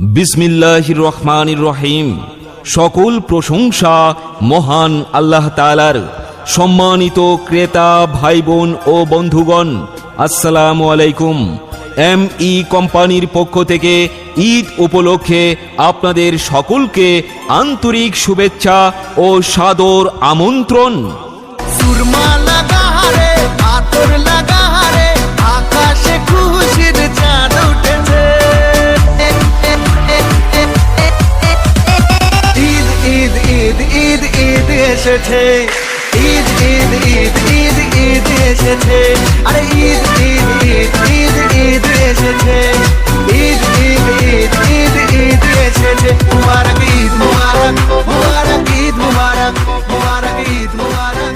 বিসমিল্লাহ রহমানির রহিম। সকল প্রশংসা মহান আল্লাহ তালার সম্মানিত ক্রেতা ভাই বোন ও বন্ধুগণ, আসসালামু আলাইকুম। এম ই কোম্পানির পক্ষ থেকে ঈদ উপলক্ষে আপনাদের সকলকে আন্তরিক শুভেচ্ছা ও সাদর আমন্ত্রণ। সুরমা এসেছে। ঈদ ঈদ ঈদ ঈদ ঈদ এসেছে। আরে ঈদ ঈদ ঈদ ঈদ ঈদ এসেছে। ঈদ ঈদ ঈদ ঈদ ঈদ এসেছে। মুবারক, ঈদ, মুবারক মুবারক, ঈদ, মুবারক মুবারক, ঈদ, মুবারক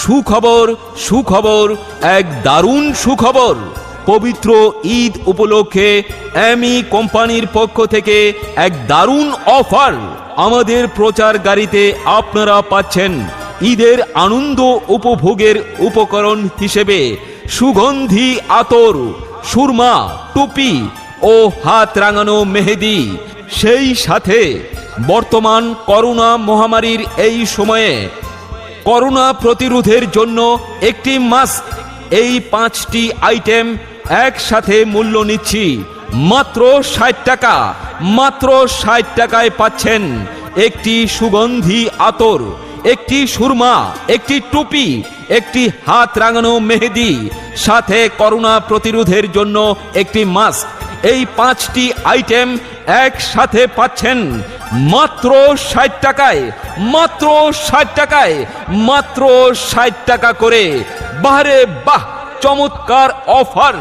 সুখবর সুখবর, এক দারুণ সুখবর। পবিত্র ঈদ উপলক্ষে এমি কোম্পানির পক্ষ থেকে এক দারুণ অফার। আমাদের প্রচার গাড়িতে আপনারা পাচ্ছেন ঈদের আনন্দ উপভোগের উপকরণ হিসেবে সুগন্ধি আতর, সুরমা, টুপি ও হাত রাঙানো মেহেদি। সেই সাথে বর্তমান করোনা মহামারীর এই সময়ে করোনা প্রতিরোধের জন্য একটি মাস্ক, এই পাঁচটি আইটেম একসাথে মূল্য নিচ্ছি। মাত্র ষাট টাকা, মাত্র ষাট টাকায় পাচ্ছেন একটি সুগন্ধি আতর, একটি সুরমা, একটি টুপি, একটি হাত রাঙানো মেহেদি, সাথে করোনা প্রতিরোধের জন্য একটি মাস্ক। এই পাঁচটি আইটেম একসাথে পাচ্ছেন মাত্র ষাট টাকায়, মাত্র ষাট টাকায়, মাত্র ষাট টাকা করে। বাহারে বাহ, চমৎকার অফার।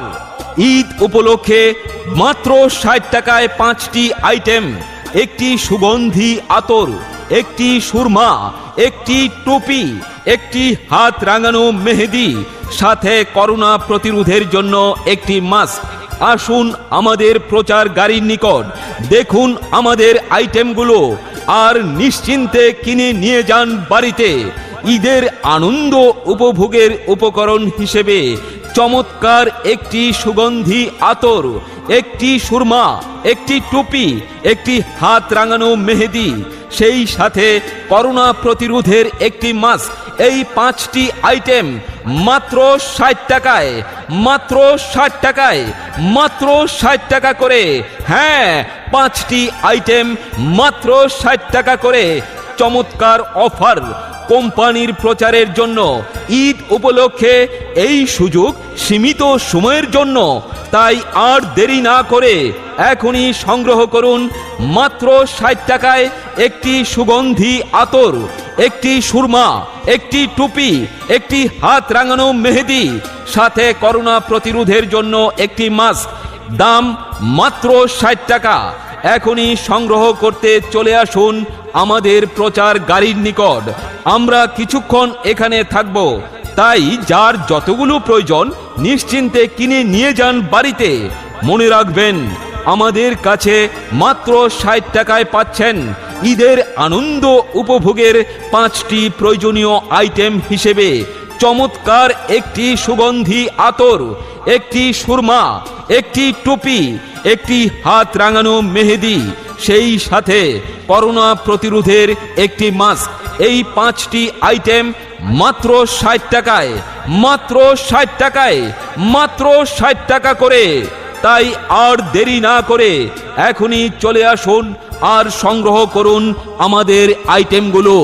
ঈদ উপলক্ষে মাত্র ষাট টাকায় পাঁচটি আইটেম, একটি সুগন্ধি আতর, একটি সুরমা, একটি টুপি, একটি হাত রাঙানো মেহেদি, সাথে করোনা প্রতিরোধের জন্য একটি মাস্ক। আসুন আমাদের প্রচার গাড়ির নিকট, দেখুন আমাদের আইটেমগুলো, আর নিশ্চিন্তে কিনে নিয়ে যান বাড়িতে। ঈদের আনন্দ উপভোগের উপকরণ হিসেবে চমৎকার একটি সুগন্ধি আতর, একটি সুরমা, একটি টুপি, একটি হাত রাঙানো মেহেদি, সেই সাথে করোনা প্রতিরোধের একটি মাস্ক। এই পাঁচটি আইটেম মাত্র ষাট টাকায়, মাত্র ষাট টাকায়, মাত্র ষাট টাকা করে। হ্যাঁ পাঁচটি আইটেম মাত্র ষাট টাকা করে। চমৎকার অফার। কোম্পানির প্রচারের জন্য ঈদ উপলক্ষে এই সুযোগ সীমিত সময়ের জন্য। তাই আর দেরি না করে এখনই সংগ্রহ করুন মাত্র ষাট টাকায় একটি সুগন্ধি আতর, একটি সুরমা, একটি টুপি, একটি হাত রাঙানো মেহেদি, সাথে করোনা প্রতিরোধের জন্য একটি মাস্ক। দাম মাত্র ষাট টাকা। এখনই সংগ্রহ করতে চলে আসুন আমাদের প্রচার গাড়ির নিকট। আমরা কিছুক্ষণ এখানে থাকব। তাই যার যতগুলো প্রয়োজন, নিশ্চিন্তে কিনে নিয়ে যান বাড়িতে। মনে রাখবেন, আমাদের কাছে মাত্র ষাট টাকায় পাচ্ছেন। ঈদের আনন্দ উপভোগের পাঁচটি প্রয়োজনীয় আইটেম হিসেবে চমৎকার একটি সুগন্ধি আতর, একটি সুরমা, একটি টুপি, একটি হাত রাঙানো মেহেদি, সেই সাথে করোনা প্রতিরোধের একটি মাস্ক। এই পাঁচটি আইটেম মাত্র ষাট টাকায়, মাত্র ষাট টাকায়, মাত্র ষাট টাকা করে। তাই আর দেরি না করে এখনই চলে আসুন আর সংগ্রহ করুন আমাদের আইটেমগুলো